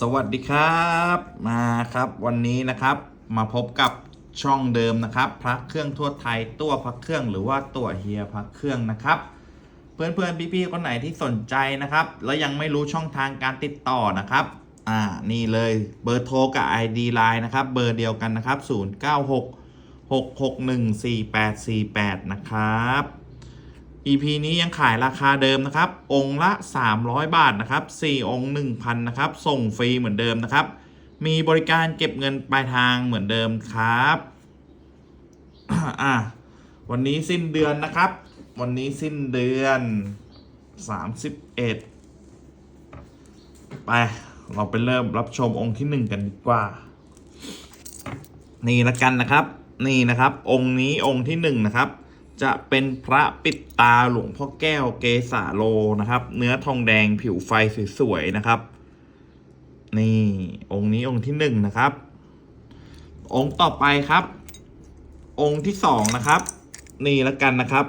สวัสดีครับมาครับวันนี้นะครับมาพบกับช่องเดิมนะครับ พระเครื่องทั่วไทยตัวพระเครื่องหรือว่าตัวเฮียพระเครื่องนะครับ เพื่อนๆพี่ๆคนไหนที่สนใจนะครับ แล้วยังไม่รู้ช่องทางการติดต่อนะครับอ่านี่เลยเบอร์โทรกับ ID Line นะครับเบอร์เดียวกันนะครับ 096 661 4848 นะครับ EP นี้ยังขายราคาเดิมนะครับ องค์ละ 300 บาทนะครับ4องค์ 1,000นะครับ ส่งฟรีเหมือนเดิมนะครับ มีบริการเก็บเงินปลายทางเหมือนเดิมครับอะวันนี้สิ้นเดือนนะครับ วันนี้สิ้นเดือน 31 ไป เราไปเริ่มรับชมองค์ที่ 1 กันดีกว่า นี่ละกันนะครับ นี่นะครับ องค์นี้องค์ที่ 1 นะครับ จะเป็นพระปิดตาหลวงพ่อแก้วเกสาโลนะครับ เนื้อทองแดงผิวไฟสวยๆนะครับ นี่องค์นี้องค์ที่หนึ่งนะครับ องค์ต่อไปครับ องค์ที่สองนะครับ นี่ละกันนะครับ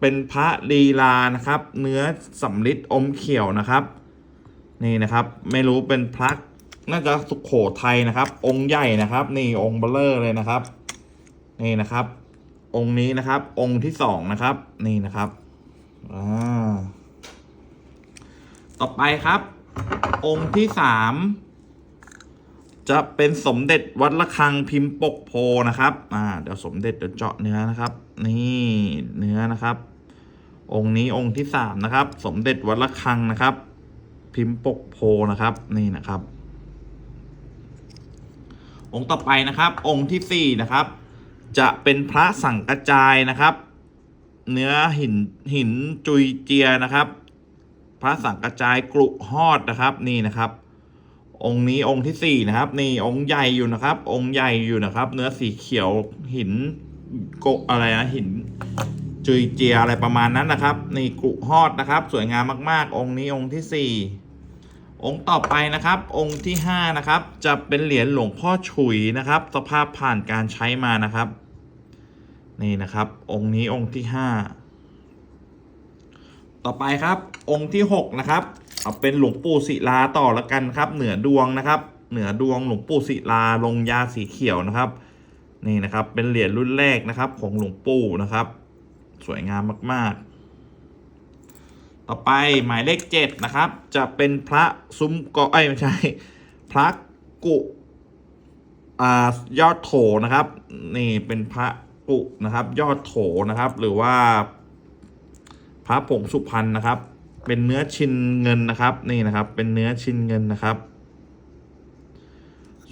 เป็นพระลีลานะครับ เนื้อสำริดอมเขียวนะครับ นี่นะครับ ไม่รู้เป็นพระน่าจะสุขโขทัยนะครับ องค์ใหญ่นะครับ นี่องค์เบลเลอร์เลยนะครับ นี่นะครับ องค์นี้นะครับ องค์ที่สองนะครับ นี่นะครับอ่าต่อไปครับ องค์ที่สามจะเป็นสมเด็จวัดระฆังพิมพ์ปกโพนะครับ อ่า เดี๋ยวสมเด็จเดี๋ยวเจาะเนื้อนะครับ นี่เนื้อนะครับ องค์นี้องค์ที่สามนะครับ สมเด็จวัดระฆังนะครับ พิมพ์ปกโพนะครับ นี่นะครับ องค์ต่อไปนะครับ องค์ที่สี่นะครับ จะเป็นพระสังกระจายนะครับ เนื้อหินหินจุยเจียนะครับ พระสังกระจายกรุฮอดนะครับนี่นะครับ องค์นี้องค์ที่สี่นะครับนี่องค์ใหญ่อยู่นะครับ องค์ใหญ่อยู่นะครับ เนื้อสีเขียวหินโกะอะไรนะหินจุยเจียอะไรประมาณนั้นนะครับ นี่กรุฮอดนะครับ สวยงามมาก ๆ องค์นี้องค์ที่สี่องค์ต่อไปนะครับ องค์ที่ห้านะครับ จะเป็นเหรียญหลวงพ่อฉุยนะครับ สภาพผ่านการใช้มานะครับ นี่นะครับ องค์นี้องค์ที่ห้าต่อไปครับองค์ที่หกนะครับ เอาเป็นหลวงปู่ศิลาต่อละกันครับ เหนือดวงนะครับ เหนือดวงหลวงปู่ศิลาลงยาสีเขียวนะครับ นี่นะครับเป็นเหรียญรุ่นแรกนะครับ ของหลวงปู่นะครับ สวยงามมาก ๆ ต่อไปหมายเลขเจ็ดนะครับ จะเป็นพระซุ้มกอเอ้ไม่ใช่พระกุอ่ายอดโถนะครับ นี่เป็นพระ กุนะครับ ยอดโถนะครับ หรือว่า พระผงสุพรรณนะครับ เป็นเนื้อชินเงินนะครับ นี่นะครับ เป็นเนื้อชินเงินนะครับ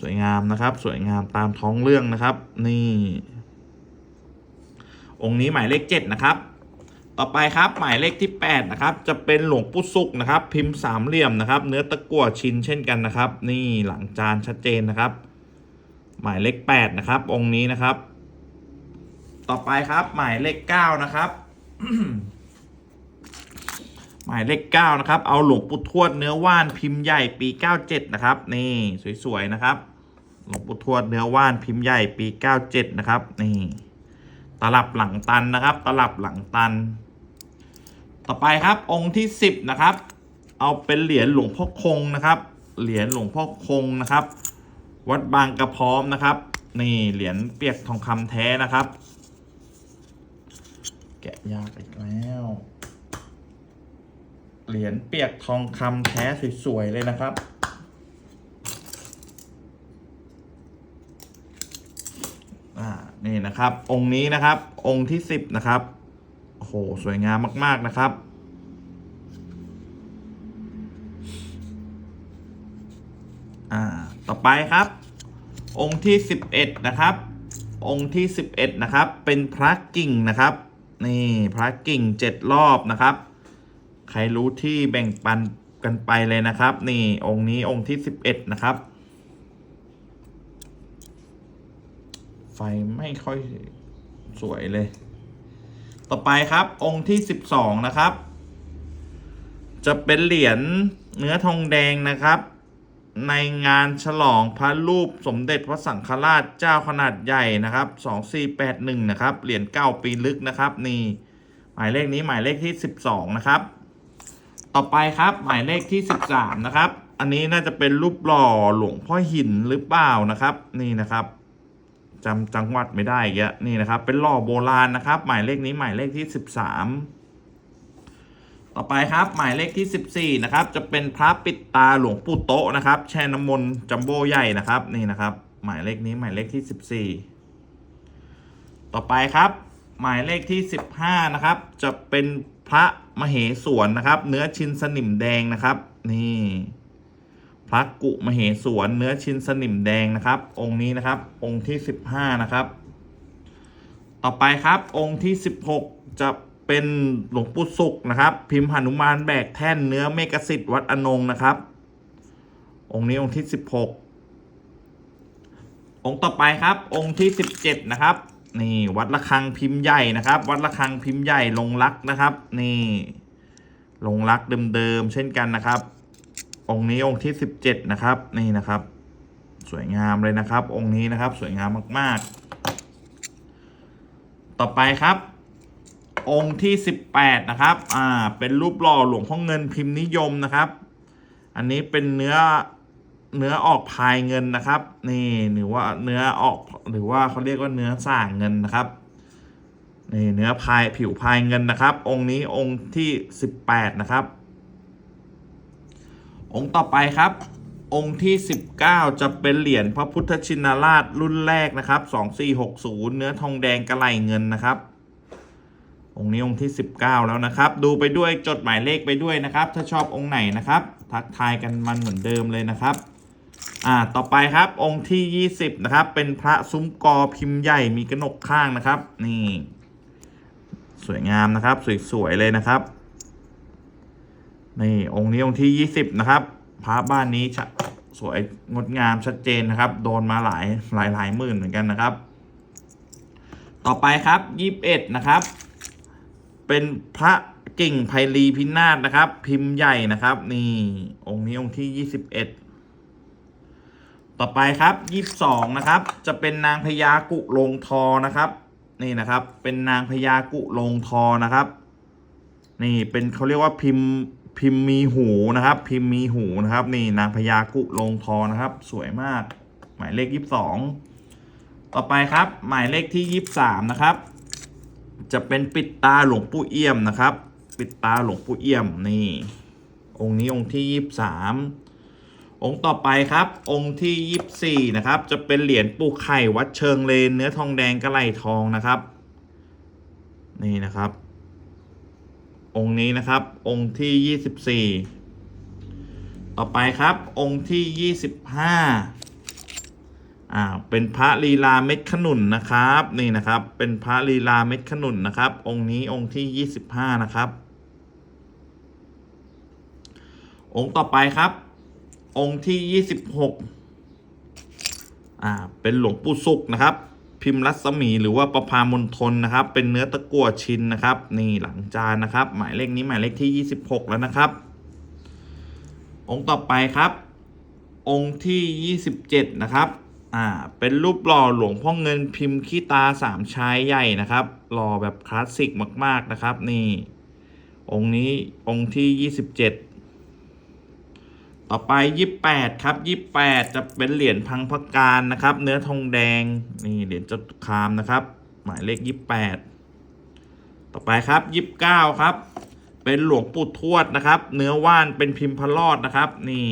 สวยงามนะครับ สวยงามตามท้องเรื่องนะครับ นี่ องค์นี้หมายเลขเจ็ดนะครับต่อไปครับหมายเลขที่ 8 นะครับ จะเป็นหลวงปู่สุกนะครับ พิมพ์สามเหลี่ยมนะครับ เนื้อตะกั่วชิ้นเช่นกันนะครับ นี่หลังจานชัดเจนนะครับ หมายเลข8นะครับ องค์นี้นะครับ ต่อไปครับ หมายเลข9นะครับ หมายเลข9นะครับ เอาหลวงปู่ทวดเนื้อว่านพิมพ์ใหญ่ปี97นะครับ นี่สวยๆนะครับ หลวงปู่ทวดเนื้อว่านพิมพ์ใหญ่ปี97นะครับ นี่ตลับหลังตันนะครับ ตลับหลังตัน ต่อไปครับองค์ที่สิบนะครับ เอาเป็นเหรียญหลวงพ่อคงนะครับ เหรียญหลวงพ่อคงนะครับ วัดบางกระพร้อมนะครับ นี่เหรียญเปียกทองคำแท้นะครับ กะยากอีกแล้ว เหรียญเปียกทองคำแท้สวยๆเลยนะครับอ่านี่นะครับ องค์นี้นะครับ องค์ที่สิบนะครับโอ้โหสวยงามมาก ๆนะครับ อ่า ต่อไปครับ องค์ที่สิบเอ็ดนะครับ องค์ที่สิบเอ็ดนะครับ เป็นพระกิ่งนะครับ นี่พระกิ่งเจ็ดรอบนะครับ ใครรู้ที่แบ่งปันกันไปเลยนะครับ นี่องค์นี้องค์ที่สิบเอ็ดนะครับ ไฟไม่ค่อยสวยเลย ต่อไปครับองค์ที่สิบสองนะครับ จะเป็นเหรียญเนื้อทองแดงนะครับ ในงานฉลองพระรูปสมเด็จพระสังฆราชเจ้าขนาดใหญ่นะครับสองสี่แปดหนึ่งนะครับ เหรียญเก้าปีลึกนะครับ นี่ หมายเลขนี้หมายเลขที่สิบสองนะครับ ต่อไปครับหมายเลขที่สิบสามนะครับ อันนี้น่าจะเป็นรูปหล่อหลวงพ่อหินหรือเปล่านะครับ นี่นะครับจำจังหวัดไม่ได้อีกแล้วนี่นะครับ เป็นหล่อโบราณนะครับ หมายเลขนี้หมายเลขที่สิบสาม ต่อไปครับหมายเลขที่สิบสี่นะครับ จะเป็นพระปิดตาหลวงปู่โตะนะครับ แช่น้ำมนต์จัมโบ้ใหญ่นะครับนี่นะครับ หมายเลขนี้หมายเลขที่สิบสี่ต่อไปครับ หมายเลขที่สิบห้านะครับ จะเป็นพระมเหสวนนะครับ เนื้อชิ้นสนิมแดงนะครับ นี่พระกุมเหสวนเนื้อชิ้นสนิมแดงนะครับ องค์นี้นะครับ องค์ที่สิบห้านะครับ ต่อไปครับองค์ที่สิบหกจะ เป็นหลวงปู่สุขนะครับ พิมพ์หนุมานแบกแท่นเนื้อเมกสิทธิ์วัดอนงนะครับ องค์นี้องค์ที่สิบหกองค์ต่อไปครับ องค์ที่สิบเจ็ดนะครับ นี่วัดระฆังพิมพ์ใหญ่นะครับ วัดระฆังพิมพ์ใหญ่ลงรักนะครับ นี่ลงรักเดิมๆเช่นกันนะครับ องค์นี้องค์ที่สิบเจ็ดนะครับ นี่นะครับ สวยงามเลยนะครับ องค์นี้นะครับ สวยงามมากๆ ต่อไปครับ องค์ที่สิบแปดนะครับ อ่า เป็นรูปหล่อหลวงพ่อเงินพิมพ์นิยมนะครับ อันนี้เป็นเนื้อเนื้อออกพายเงินนะครับ นี่หรือว่าเนื้อออกหรือว่าเขาเรียกว่าเนื้อส่างเงินนะครับนี่เนื้อพายผิวพายเงินนะครับ องค์นี้องค์ที่สิบแปดนะครับ องค์ต่อไปครับ องค์ที่ 19 จะเป็นเหรียญพระพุทธชินราชรุ่นแรกนะครับ 2460 เนื้อทองแดงกระไหลเงินนะครับ องค์นี้องค์ที่ 19 แล้วนะครับ ดูไปด้วยจดหมายเลขไปด้วยนะครับ ถ้าชอบองค์ไหนนะครับ ทักทายกันมันเหมือนเดิมเลยนะครับอ่าต่อไปครับองค์ที่ 20 นะครับ เป็นพระซุ้มกอพิมพ์ใหญ่มีกระหนกข้างนะครับ นี่ สวยงามนะครับ สวยๆเลยนะครับ นี่องค์นี้องค์ที่ 20 นะครับ พระบ้านนี้ชะสวยงดงามชัดเจนนะครับ โดนมาหลายหลายหลายหมื่นเหมือนกันนะครับ ต่อไปครับ 21 นะครับ เป็นพระกิ่งไพลีพินาศนะครับ พิมพ์ใหญ่นะครับ นี่ องค์นี้องค์ที่21ต่อไปครับ22นะครับ จะเป็นนางพญากุลงทอนะครับ นี่นะครับ เป็นนางพญากุลงทอนะครับ นี่เป็นเขาเรียกว่าพิมพ์พิมพ์มีหูนะครับ พิมพ์มีหูนะครับ นี่นางพญากุลงทอนะครับ สวยมาก หมายเลขยี่สิบสองต่อไปครับ หมายเลขที่ยี่สิบสามนะครับ จะเป็นปิดตาหลวงปู่เอี่ยมนะครับ ปิดตาหลวงปู่เอี่ยมนี่ องค์นี้องค์ที่ยี่สิบสามองค์ต่อไปครับ องค์ที่ยี่สิบสี่นะครับ จะเป็นเหรียญปู่ไข่วัดเชิงเลนเนื้อทองแดงกระไหลทองนะครับ นี่นะครับ องค์นี้นะครับ องค์ที่ยี่สิบสี่ต่อไปครับ องค์ที่ยี่สิบห้า อ่าเป็นพระลีลาเม็ดขนุนนะครับนี่นะครับ เป็นพระลีลาเม็ดขนุนนะครับ องค์นี้องค์ที่ยี่สิบห้านะครับ องค์ต่อไปครับ องค์ที่ยี่สิบหกอ่าเป็นหลวงปู่สุขนะครับ พิมพ์รัศมีหรือว่าประพามณฑลนะครับ เป็นเนื้อตะกั่วชินนะครับ นี่หลังจานนะครับ หมายเลขนี้หมายเลขที่26แล้วนะครับ องค์ต่อไปครับ องค์ที่27นะครับ อ่าเป็นรูปหล่อหลวงพ่อเงินพิมพ์ขี้ตาสามชายใหญ่นะครับหล่อแบบคลาสสิกมาก ๆนะครับ นี่ องค์นี้องค์ที่27ต่อไปยี่แปดครับยี่แปดจะเป็นเหรียญพังพการนะครับ เนื้อทองแดงนี่เหรียญจตุคามนะครับ หมายเลขยี่แปดต่อไปครับยี่เก้าครับ เป็นหลวงปู่ทวดนะครับ เนื้อว่านเป็นพิมพ์พระรอดนะครับ นี่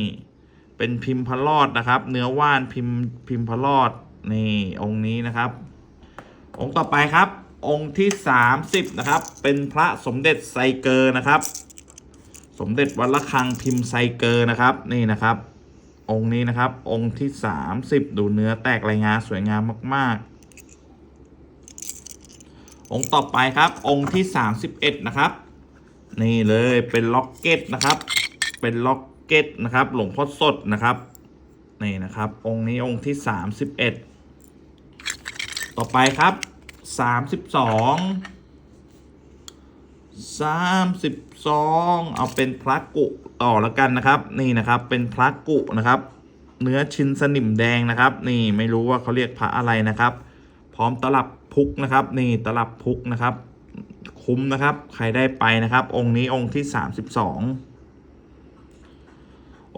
เป็นพิมพ์พระรอดนะครับ เนื้อว่านพิมพ์พิมพ์พระรอดนี่องค์นี้นะครับ องค์ต่อไปครับ องค์ที่สามสิบนะครับ เป็นพระสมเด็จไซเกอร์นะครับ สมเด็จวัดระฆังพิมพ์ไซเกอร์นะครับนี่นะครับ องค์นี้นะครับ องค์ที่สามสิบดูเนื้อแตกลายงาสวยงามมาก ๆ องค์ต่อไปครับ องค์ที่สามสิบเอ็ดนะครับ นี่เลยเป็นล็อกเก็ตนะครับ เป็นล็อก เก็ตนะครับหลวงพ่อสดนะครับนี่นะครับ องค์นี้องค์ที่สามสิบเอ็ดต่อไปครับสามสิบสองสามสิบสองเอาเป็นพระกุต่อแล้วกันนะครับ นี่นะครับเป็นพระกุนะครับ เนื้อชิ้นสนิมแดงนะครับ นี่ไม่รู้ว่าเขาเรียกพระอะไรนะครับ พร้อมตลับพุกนะครับ นี่ตลับพุกนะครับ คุ้มนะครับ ใครได้ไปนะครับ องค์นี้องค์ที่สามสิบส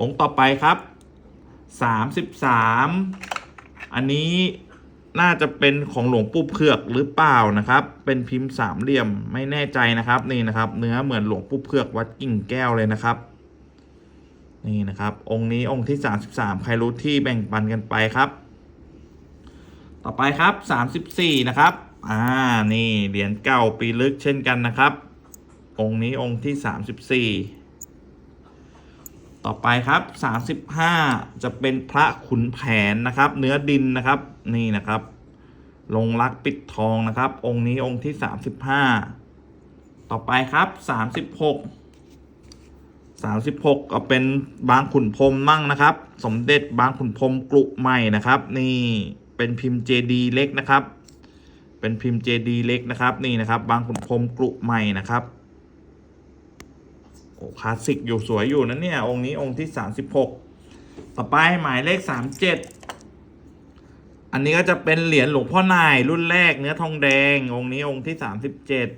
องค์ต่อไปครับสามสิบสามอันนี้น่าจะเป็นของหลวงปู่เผือกหรือเปล่านะครับ เป็นพิมพ์สามเหลี่ยมไม่แน่ใจนะครับนี่นะครับ เนื้อเหมือนหลวงปู่เผือกวัดกิ่งแก้วเลยนะครับ นี่นะครับ องค์นี้องค์ที่สามสิบสามใครรู้ที่แบ่งปันกันไปครับ ต่อไปครับสามสิบสี่นะครับ อ่านี่เหรียญเก่าปีลึกเช่นกันนะครับ องค์นี้องค์ที่สามสิบสี่ ต่อไปครับ 35 จะเป็นพระขุนแผนนะครับ เนื้อดินนะครับ นี่นะครับ ลงรักปิดทองนะครับ องค์นี้องค์ที่ 35 ต่อไปครับ 36 36 ก็เป็นบางขุนพรมมั่งนะครับ สมเด็จบางขุนพรมกรุใหม่นะครับ นี่เป็นพิมพ์เจดีเล็กนะครับ เป็นพิมพ์เจดีเล็กนะครับ นี่นะครับ บางขุนพรมกรุใหม่นะครับ โอ้คลาสสิกอยู่สวยอยู่นะเนี่ย องค์นี้องค์ที่สามสิบหกต่อไปหมายเลขสามเจ็ดอันนี้ก็จะเป็นเหรียญหลวงพ่อนายรุ่นแรกเนื้อทองแดง องค์นี้องค์ที่สามสิบเจ็ด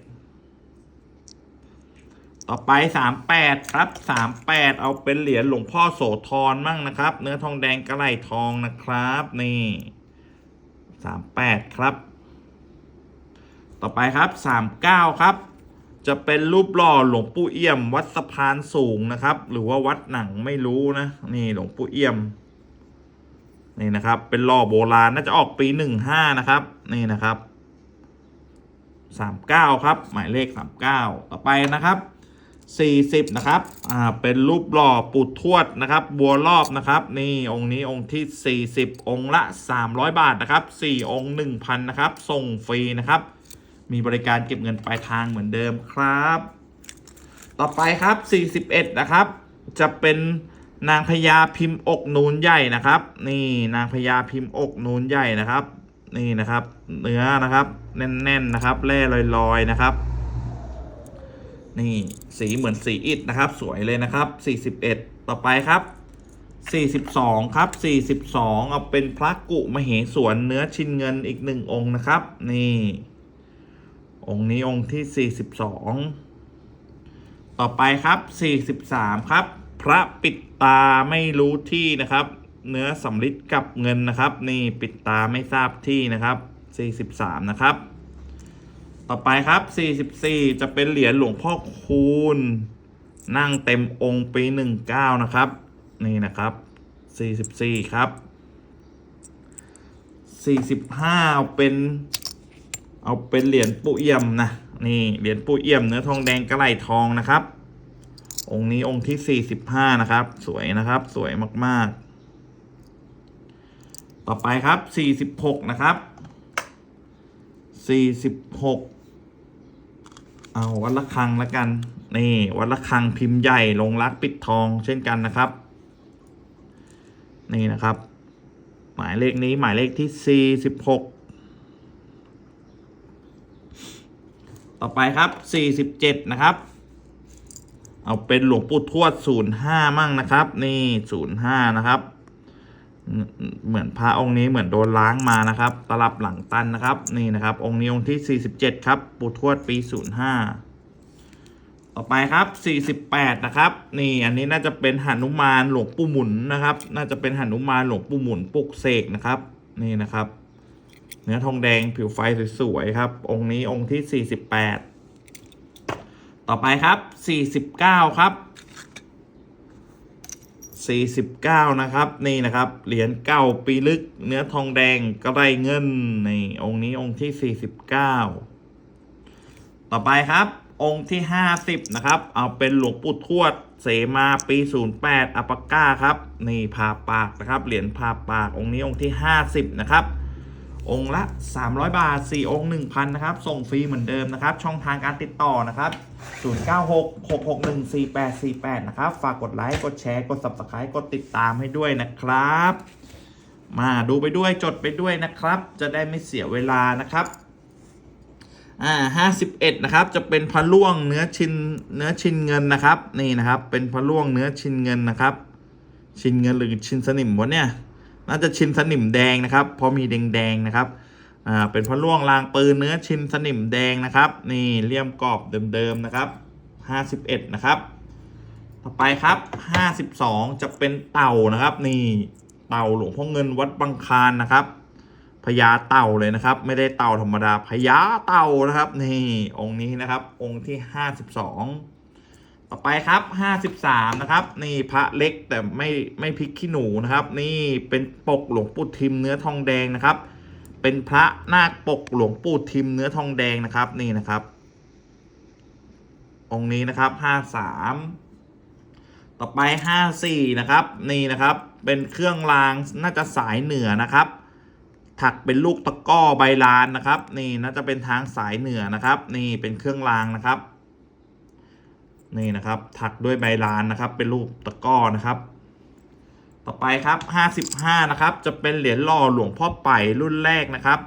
ต่อไปสามแปดครับสามแปดเอาเป็นเหรียญหลวงพ่อโสธรมั่งนะครับ เนื้อทองแดงกระไหลทองนะครับ นี่สามแปดครับ ต่อไปครับสามเก้าครับ จะเป็นรูปหล่อหลวงปู่เอี่ยม วัดสะพานสูงนะครับ หรือว่าวัดหนังไม่รู้นะ นี่หลวงปู่เอี่ยม นี่นะครับ เป็นหล่อโบราณน่าจะออกปีหนึ่งห้านะครับ นี่นะครับสามเก้าครับ หมายเลขสามเก้าต่อไปนะครับสี่สิบนะครับ อ่า เป็นรูปหล่อปู่ทวดนะครับ บัวรอบนะครับ นี่องค์นี้องค์ที่สี่สิบองค์ละสามร้อยบาทนะครับสี่องค์หนึ่งพันนะครับ ส่งฟรีนะครับ มีบริการเก็บเงินปลายทางเหมือนเดิมครับ ต่อไปครับ 41 นะครับ จะเป็นนางพญาพิมพ์อกนูนใหญ่นะครับ นี่นางพญาพิมพ์อกนูนใหญ่นะครับ นี่นะครับ เนื้อนะครับ แน่นๆนะครับแร่ลอยๆนะครับ นี่สีเหมือนสีอิฐนะครับ สวยเลยนะครับ 41 ต่อไปครับ42 ครับ 42 เอาเป็นพระกุมเหสวนเนื้อชินเงินอีกหนึ่งองค์นะครับ นี่ องค์นี้องค์ที่ 42 ต่อไปครับ 43 ครับ พระปิดตาไม่รู้ที่นะครับ เนื้อสำริดกับเงินนะครับ นี่ปิดตาไม่ทราบที่นะครับ 43 นะครับ ต่อไปครับ 44 จะเป็นเหรียญหลวงพ่อคูณ นั่งเต็มองค์ปี 19 นะครับ นี่นะครับ 44 ครับ 45 เป็น เอาเป็นเหรียญปูเอี่ยมนะนี่เหรียญปูเอี่ยมเนื้อทองแดงกระไหลทองนะครับ องค์นี้องค์ที่ 45 นะครับ สวยนะครับ สวยมากๆ ต่อไปครับ 46 นะครับ 46 เอาวัดละคังล้วกัน นี่วัดละคังพิมพ์ใหญ่ลงรักปิดทองเช่นกันนะครับ นี่นะครับ หมายเลขนี้หมายเลขที่ 46 ต่อไปครับ 47 นะครับ เอาเป็นหลวงปู่ทวด 05 มั่งนะครับ นี่ 05 นะครับ เหมือนพระองค์นี้เหมือนโดนล้างมานะครับ ตลับหลังตันนะครับ นี่นะครับ องค์นี้องค์ที่ 47 ครับ ปู่ทวดปี 05 ต่อไปครับ 48 นะครับ นี่อันนี้น่าจะเป็นหนุมานหลวงปู่หมุนนะครับ น่าจะเป็นหนุมานหลวงปู่หมุนปลุกเสกนะครับ นี่นะครับ เนื้อทองแดงผิวไฟสวยๆครับ องค์นี้องค์ที่ 48 ต่อไปครับ 49 ครับ49 นะครับ นี่นะครับ เหรียญเก้าปีลึก เนื้อทองแดงก็ได้เงินนี่องค์นี้องค์ที่ 49 ต่อไปครับ องค์ที่ 50 นะครับ เอาเป็นหลวงปู่ทวด เสมาปี 08อัปปาก้าครับ นี่ผ่าปากนะครับ เหรียญผ่าปากองค์นี้องค์ที่ 50 นะครับ องค์ละ 300 บาท 4 องค์ 1,000 นะครับ ส่งฟรีเหมือนเดิมนะครับ ช่องทางการติดต่อนะครับ 0966614848 นะครับ ฝากกดไลค์ กดแชร์ กด Subscribe กดติดตามให้ด้วยนะครับ มาดูไปด้วยจดไปด้วยนะครับ จะได้ไม่เสียเวลานะครับ อ่า51นะครับ จะเป็นพระล่วงเนื้อชินเนื้อชินเงินนะครับ นี่นะครับ เป็นพระล่วงเนื้อชินเงินนะครับ ชินเงินหรือชินสนิมวะเนี่ย น่าจะชินสนิมแดงนะครับ เพราะมีแดงๆนะครับอ่าเป็นพระล่วงรางปืนเนื้อชินสนิมแดงนะครับ นี่เลี่ยมกรอบเดิมๆนะครับ 51 นะครับ ต่อไปครับ 52 จะเป็นเต่านะครับ นี่เต่าหลวงพ่อเงินวัดบางคานนะครับพญาเต่าเลยนะครับ ไม่ได้เต่าธรรมดาพญาเต่านะครับ นี่องค์นี้นะครับ องค์ที่ 52 ต่อไปครับ53นะครับ นี่พระเล็กแต่ไม่ไม่พลิกขี้หนูนะครับ นี่เป็นปกหลวงปู่ทิมเนื้อทองแดงนะครับ เป็นพระนาคปกหลวงปู่ทิมเนื้อทองแดงนะครับ นี่นะครับ องค์นี้นะครับ53ต่อไป54นะครับ นี่นะครับ เป็นเครื่องรางน่าจะสายเหนือนะครับ ถักเป็นลูกตะก้อใบลานนะครับ นี่น่าจะเป็นทางสายเหนือนะครับ นี่เป็นเครื่องรางนะครับ นี่นะครับ ถักด้วยใบลานนะครับ เป็นรูปตะก้อนะครับ ต่อไปครับ55นะครับ จะเป็นเหรียญหล่อหลวงพ่อไป่รุ่นแรกนะครับ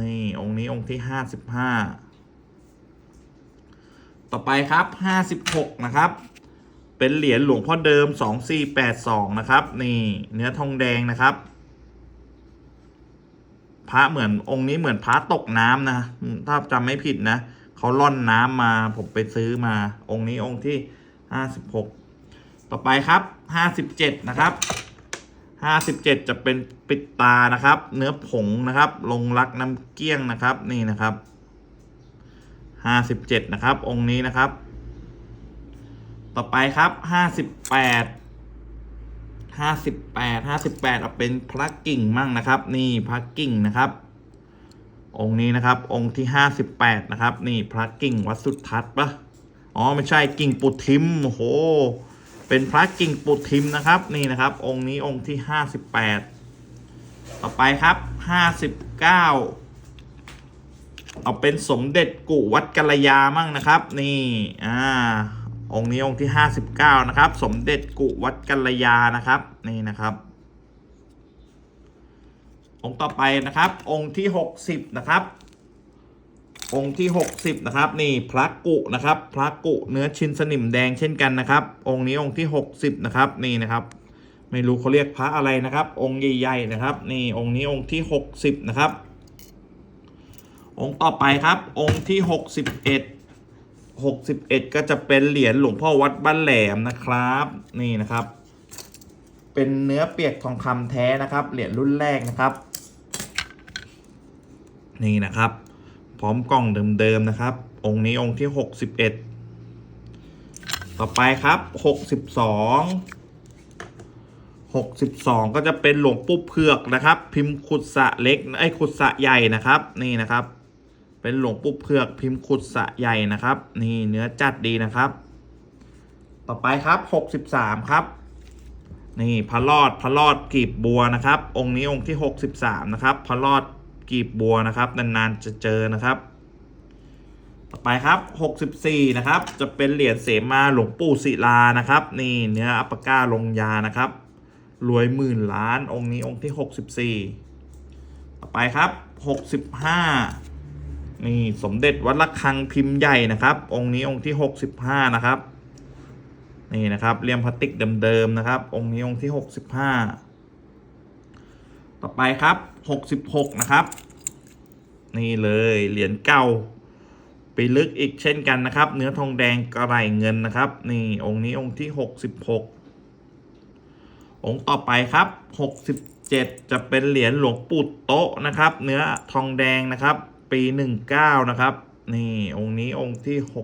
นี่องค์นี้องค์ที่55ต่อไปครับ56นะครับ เป็นเหรียญหลวงพ่อเดิม2482นะครับ นี่เนื้อทองแดงนะครับพระเหมือนองค์นี้เหมือนพระตกน้ำนะ ถ้าจำไม่ผิดนะ เขาล่อนน้ำมาผมไปซื้อมา องค์นี้องค์ที่56ต่อไปครับ57นะครับ57จะเป็นปิดตานะครับ เนื้อผงนะครับ ลงรักน้ำเกี้ยงนะครับนี่นะครับ57นะครับ องค์นี้นะครับ ต่อไปครับ58 58 58เอาเป็นพระกิ่งมั่งนะครับ นี่พระกิ่งนะครับ องค์นี้นะครับ องค์ที่ 58 นะครับ นี่พระกิ่งวัดสุทัศน์ปะอ๋อไม่ใช่กิ่งปุทิมโอ้โห เป็นพระกิ่งปุทิมนะครับ นี่นะครับ องค์นี้องค์ที่ 58 ต่อไปครับ 59 เอาเป็นสมเด็จกุวัดกัลยามั่งนะครับ นี่อ่าองค์นี้องค์ที่ 59 นะครับ สมเด็จกุวัดกัลยานะครับ นี่นะครับ องค์ต่อไปนะครับ องค์ที่ 60 นะครับ องค์ที่ 60 นะครับ นี่พระกุนะครับ พระกุเนื้อชิ้นสนิมแดงเช่นกันนะครับ องค์นี้องค์ที่ 60 นะครับ นี่นะครับ ไม่รู้เขาเรียกพระอะไรนะครับ องค์ใหญ่ๆนะครับ นี่องค์นี้องค์ที่ 60 นะครับ องค์ต่อไปครับ องค์ที่ 61 61 ก็จะเป็นเหรียญหลวงพ่อวัดบ้านแหลมนะครับ นี่นะครับ เป็นเนื้อเปียกทองคำแท้นะครับ เหรียญรุ่นแรกนะครับ นี่นะครับ พร้อมกล่องเดิมๆนะครับ องค์นี้องค์ที่ 61 ต่อไปครับ 62 62 ก็จะเป็นหลวงปู่เผือกนะครับ พิมพ์ขุดสะเล็กไอ้ขุดสะใหญ่นะครับ นี่นะครับ เป็นหลวงปู่เผือกพิมพ์ขุดสะใหญ่นะครับ นี่เนื้อจัดดีนะครับ ต่อไปครับ 63 ครับนี่พระรอดพระรอดกีบบัวนะครับ องค์นี้องค์ที่ 63 นะครับพระรอด กีบบัวนะครับ นานๆจะเจอนะครับ ต่อไปครับ 64 นะครับ จะเป็นเหรียญเสมาหลวงปู่ศิลานะครับ นี่เนื้ออัปปะก้าลงยานะครับ รวยหมื่นล้านองค์นี้องค์ที่ 64 ต่อไปครับ 65 นี่สมเด็จวัดระฆังพิมพ์ใหญ่นะครับ องค์นี้องค์ที่ 65 นะครับ นี่นะครับเลี่ยมพลาสติกเดิมๆนะครับ องค์นี้องค์ที่ 65 ต่อไปครับ66นะครับ นี่เลยเหรียญเก่าปีลึกอีกเช่นกันนะครับ เนื้อทองแดงกระไรเงินนะครับ นี่องค์นี้องค์ที่66องค์ต่อไปครับ67จะเป็นเหรียญหลวงปู่โตะนะครับ เนื้อทองแดงนะครับ ปี19นะครับ นี่องค์นี้องค์ที่6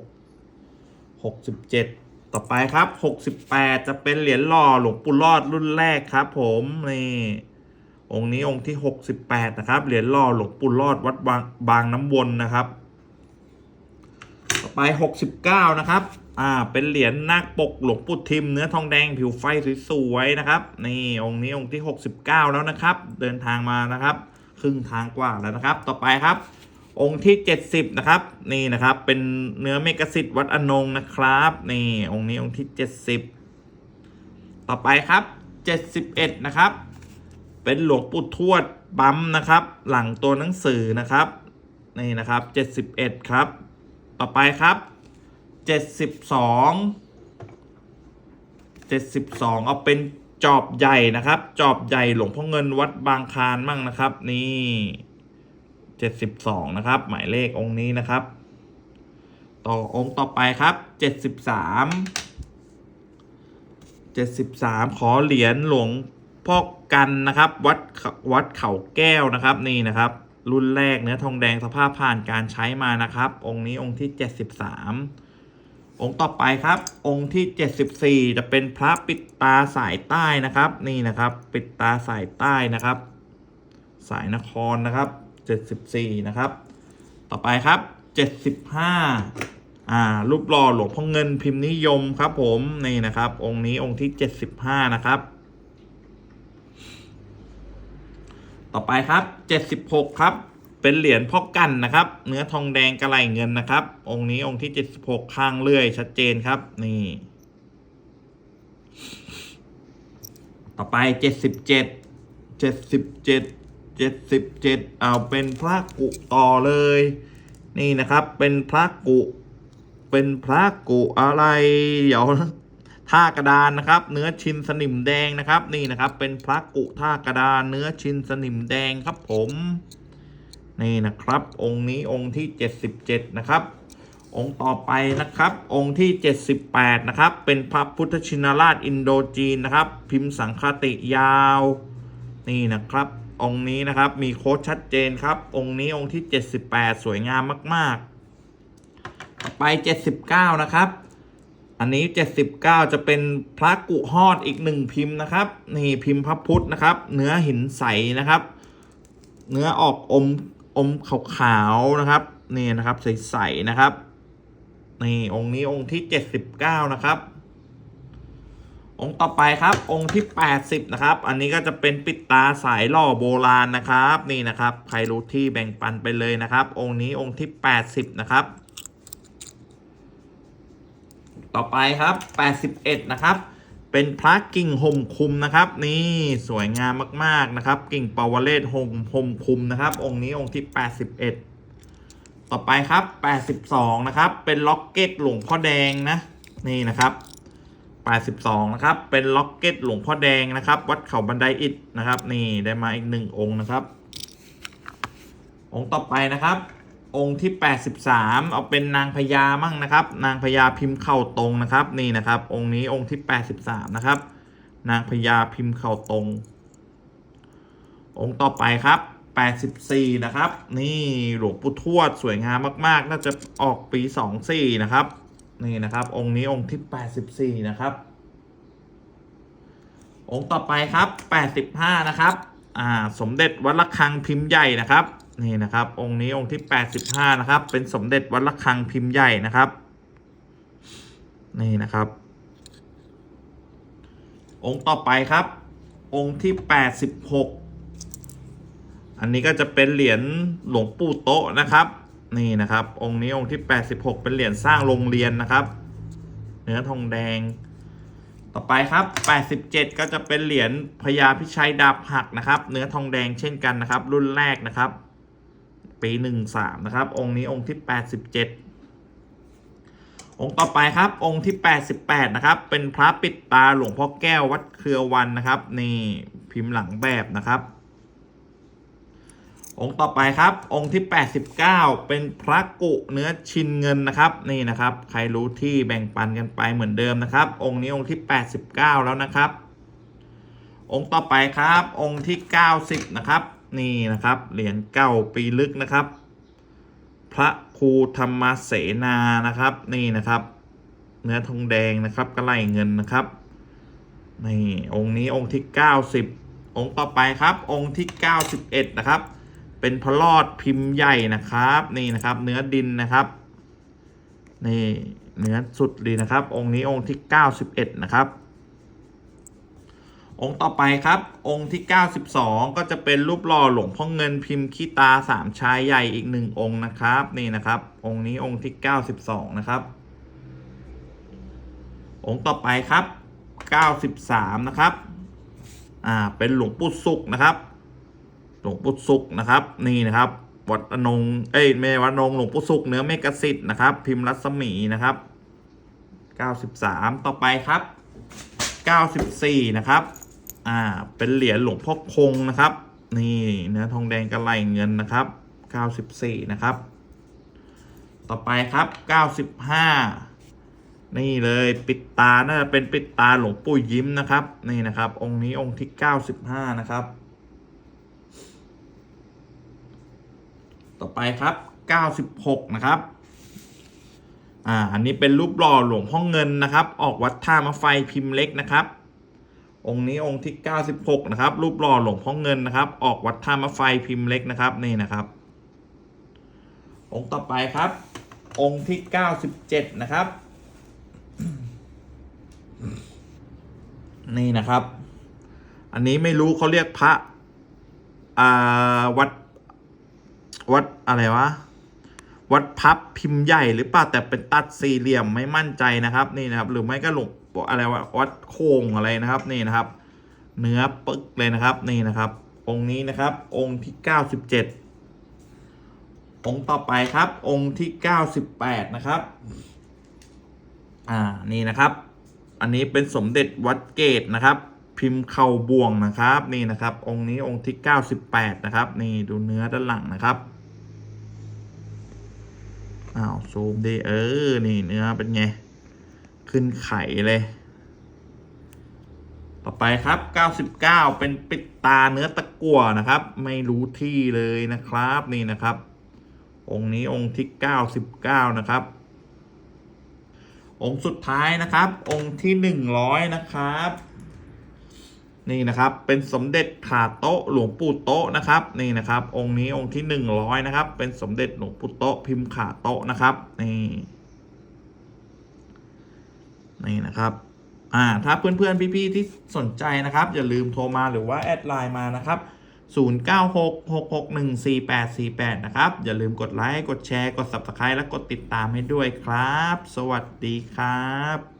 67ต่อไปครับ68จะเป็นเหรียญหล่อหลวงปู่รอดรุ่นแรกครับ ผมนี่ องค์นี้องค์ที่ 68 นะครับ เหรียญหล่อหลวงปู่รอดวัดบางบางน้ำวนนะครับ ต่อไป 69 นะครับ อ่า เป็นเหรียญนาคปกหลวงปู่ทิม เนื้อทองแดงผิวไฟสวยๆนะครับ นี่องค์นี้องค์ที่ 69 แล้วนะครับ เดินทางมานะครับ ครึ่งทางกว่าแล้วนะครับ ต่อไปครับ องค์ที่ 70 นะครับ นี่นะครับ เป็นเนื้อเมกสิทธิ์วัดอนงนะครับ นี่องค์นี้องค์ที่ 70 ต่อไปครับ 71 นะครับ เป็นหลวงปู่ทวดปั๊มนะครับ หลังตัวหนังสือนะครับนี่นะครับ 71 ครับ ต่อไปครับ 72 72 เอาเป็นจอบใหญ่นะครับ จอบใหญ่หลวงพ่อเงินวัดบางคานมั่งนะครับ นี่ 72 นะครับ หมายเลของค์นี้นะครับ ต่อองค์ต่อไปครับ 73เจ็ดสิบสามขอเหรียญหลวง พ่อกันนะครับวัดวัดเขาแก้วนะครับนี่นะครับ รุ่นแรกเนื้อทองแดงสภาพผ่านการใช้มานะครับ องค์นี้องค์ที่เจ็ดสิบสามองค์ต่อไปครับ องค์ที่เจ็ดสิบสี่จะเป็นพระปิดตาสายใต้นะครับ นี่นะครับ ปิดตาสายใต้นะครับ สายนครนะครับเจ็ดสิบสี่นะครับ ต่อไปครับเจ็ดสิบห้าอ่ารูปหล่อหลวงพ่อเงินพิมพ์นิยมครับผมนี่นะครับ องค์นี้องค์ที่เจ็ดสิบห้านะครับ ต่อไปครับเจ็ดสิบหกครับ เป็นเหรียญพ่อกันนะครับ เนื้อทองแดงกระไหลเงินนะครับ องค์นี้องค์ที่เจ็ดสิบหกข้างเลื่อยชัดเจนครับ นี่ ต่อไปเจ็ดสิบเจ็ดเจ็ดสิบเจ็ดเจ็ดสิบเจ็ดเอาเป็นพระกุต่อเลย นี่นะครับ เป็นพระกุ เป็นพระกุอะไร เดี๋ยวนะ ท่ากระดานนะครับ เนื้อชินสนิมแดงนะครับ นี่นะครับ เป็นพระกุท่ากระดานเนื้อชินสนิมแดงครับผม นี่นะครับ องค์นี้องค์ที่ 77 นะครับ องค์ต่อไปนะครับ องค์ที่ 78 นะครับ เป็นพระพุทธชินราชอินโดจีนนะครับ พิมพ์สังคติยาว นี่นะครับองค์นี้นะครับมีโค้ดชัดเจนครับ องค์นี้องค์ที่ 78 สวยงามมาก ๆ ต่อไป 79 นะครับ อันนี้ 79 จะเป็นพระกุฮอดอีกหนึ่งพิมพ์นะครับนี่พิมพ์พระพุทธนะครับ เนื้อหินใสนะครับ เนื้อออกอมอมขาวๆนะครับนี่นะครับใสๆนะครับนี่องค์นี้องค์ที่ 79 นะครับ องค์ต่อไปครับ องค์ที่ 80 นะครับ อันนี้ก็จะเป็นปิดตาสายหล่อโบราณนะครับ นี่นะครับ ใครรู้ที่แบ่งปันไปเลยนะครับ องค์นี้องค์ที่ 80 นะครับ ต่อไปครับ 81 นะครับ เป็นพระกิ่งห่มคุมนะครับ นี่สวยงามมากๆนะครับ กิ่งปาวเลศห่มห่มคุมนะครับ องค์นี้องค์ที่ 81 ต่อไปครับ 82 นะครับ เป็นล็อกเก็ตหลวงพ่อแดงนะ นี่นะครับ82 นะครับ เป็นล็อกเก็ตหลวงพ่อแดงนะครับ วัดเขาบันไดอิฐนะครับ นี่ได้มาอีกหนึ่งองค์นะครับ องค์ต่อไปนะครับ องค์ที่ 83 เอาเป็นนางพญามั่งนะครับ นางพญาพิมพ์เข่าตรงนะครับ นี่นะครับ องค์นี้องค์ที่ 83 นะครับ นางพญาพิมพ์เข่าตรง องค์ต่อไปครับ 84 นะครับ นี่หลวงปู่ทวดสวยงามมาก ๆ น่าจะออกปี 24 นะครับ นี่นะครับ องค์นี้องค์ที่ 84 นะครับ องค์ต่อไปครับ 85 นะครับ อ่า สมเด็จวัดระฆังพิมพ์ใหญ่นะครับ นี่นะครับ องค์นี้องค์ที่ 85 นะครับ เป็นสมเด็จวัดระฆังพิมพ์ใหญ่นะครับ นี่นะครับ องค์ต่อไปครับ องค์ที่ 86 อันนี้ก็จะเป็นเหรียญหลวงปู่โตะนะครับ นี่นะครับ องค์นี้องค์ที่ 86 เป็นเหรียญสร้างโรงเรียนนะครับ เนื้อทองแดง ต่อไปครับ 87 ก็จะเป็นเหรียญพญาพิชัยดาบหักนะครับ เนื้อทองแดงเช่นกันนะครับ รุ่นแรกนะครับ ปี13นะครับ องค์นี้องค์ที่87องค์ต่อไปครับ องค์ที่ 88 นะครับ เป็นพระปิดตาหลวงพ่อแก้ววัดเครือวันนะครับ นี่พิมพ์หลังแบบนะครับ องค์ต่อไปครับ องค์ที่ 89 เป็นพระกุเนื้อชินเงินนะครับ นี่นะครับ ใครรู้ที่แบ่งปันกันไปเหมือนเดิมนะครับ องค์นี้องค์ที่ 89 แล้วนะครับ องค์ต่อไปครับ องค์ที่ 90 นะครับ นี่นะครับเหรียญเก้าปีลึกนะครับ พระครูธรรมเสนานะครับ นี่นะครับ เนื้อทองแดงนะครับกระไหลเงินนะครับนี่องค์นี้องค์ที่ 90 องค์ต่อไปครับ องค์ที่ 91 นะครับ เป็นพระรอดพิมพ์ใหญ่นะครับ นี่นะครับ เนื้อดินนะครับนี่เนื้อสุดดีนะครับ องค์นี้องค์ที่ 91 นะครับ องค์ต่อไปครับ องค์ที่ 92 ก็จะเป็นรูปหล่อหลวงพ่อเงินพิมพ์ขี้ตาสามชายใหญ่อีกหนึ่งองค์นะครับ นี่นะครับ องค์นี้องค์ที่ 92 นะครับ องค์ต่อไปครับ 93 นะครับ อ่า เป็นหลวงปู่สุกนะครับ หลวงปู่สุกนะครับ นี่นะครับ วัดอนง เอ้ยไม่วัดอนงหลวงปู่สุกเนื้อเมกสิทธ์นะครับ พิมพ์รัศมีนะครับ 93 ต่อไปครับ 94 นะครับ อ่า เป็นเหรียญหลวงพ่อคงนะครับ นี่เนื้อทองแดงกระไหลเงินนะครับ94นะครับ ต่อไปครับ95นี่เลยปิดตา น่าจะเป็นปิดตาหลวงปู่ยิ้มนะครับ นี่นะครับ องค์นี้องค์ที่เก้าสิบห้านะครับ ต่อไปครับเก้าสิบหกนะครับอ่า อันนี้เป็นรูปหล่อหลวงพ่อเงินนะครับ ออกวัดท่ามะไฟพิมพ์เล็กนะครับ องค์นี้องค์ที่ 96 นะครับ รูปหล่อหลวงพ่อเงินนะครับ ออกวัดท่ามะไฟพิมพ์เล็กนะครับนี่นะครับ องค์ต่อไปครับ องค์ที่ 97 นะครับ นี่นะครับ อันนี้ไม่รู้เขาเรียกพระอ่าวัดวัดอะไรวะวัดพับพิมพ์ใหญ่หรือเปล่าแต่เป็นตัดสี่เหลี่ยมไม่มั่นใจนะครับ นี่นะครับ หรือไม่ก็หลวง อะไรวะวัดโค้งอะไรนะครับนี่นะครับ เนื้อปึกเลยนะครับนี่นะครับ องค์นี้นะครับ องค์ที่เก้าสิบเจ็ดองค์ต่อไปครับ องค์ที่เก้าสิบแปดนะครับ อ่านี่นะครับ อันนี้เป็นสมเด็จวัดเกตนะครับ พิมพ์เข่าบ่วงนะครับนี่นะครับ องค์นี้องค์ที่เก้าสิบแปดนะครับ นี่ดูเนื้อด้านหลังนะครับอ้าวซูมดิเออ นี่เนื้อเป็นไง ขึ้นไข่เลย ต่อไปครับ 99 เป็นปิดตาเนื้อตะกั่วนะครับ ไม่รู้ที่เลยนะครับนี่นะครับ องค์นี้องค์ที่ 99 นะครับ องค์สุดท้ายนะครับ องค์ที่ 100 นะครับ นี่นะครับเป็นสมเด็จขาโต๊ะหลวงปู่โต๊ะนะครับนี่นะครับ องค์นี้องค์ที่ 100 นะครับ เป็นสมเด็จหลวงปู่โต๊ะพิมพ์ขาโต๊ะนะครับนี่ นี่นะครับอ่าถ้าเพื่อนๆพี่ๆที่สนใจนะครับ อย่าลืมโทรมาหรือว่าแอดไลน์มานะครับ 0966614848 นะครับ อย่าลืมกดไลค์กดแชร์กด Subscribe และกดติดตามให้ด้วยครับ สวัสดีครับ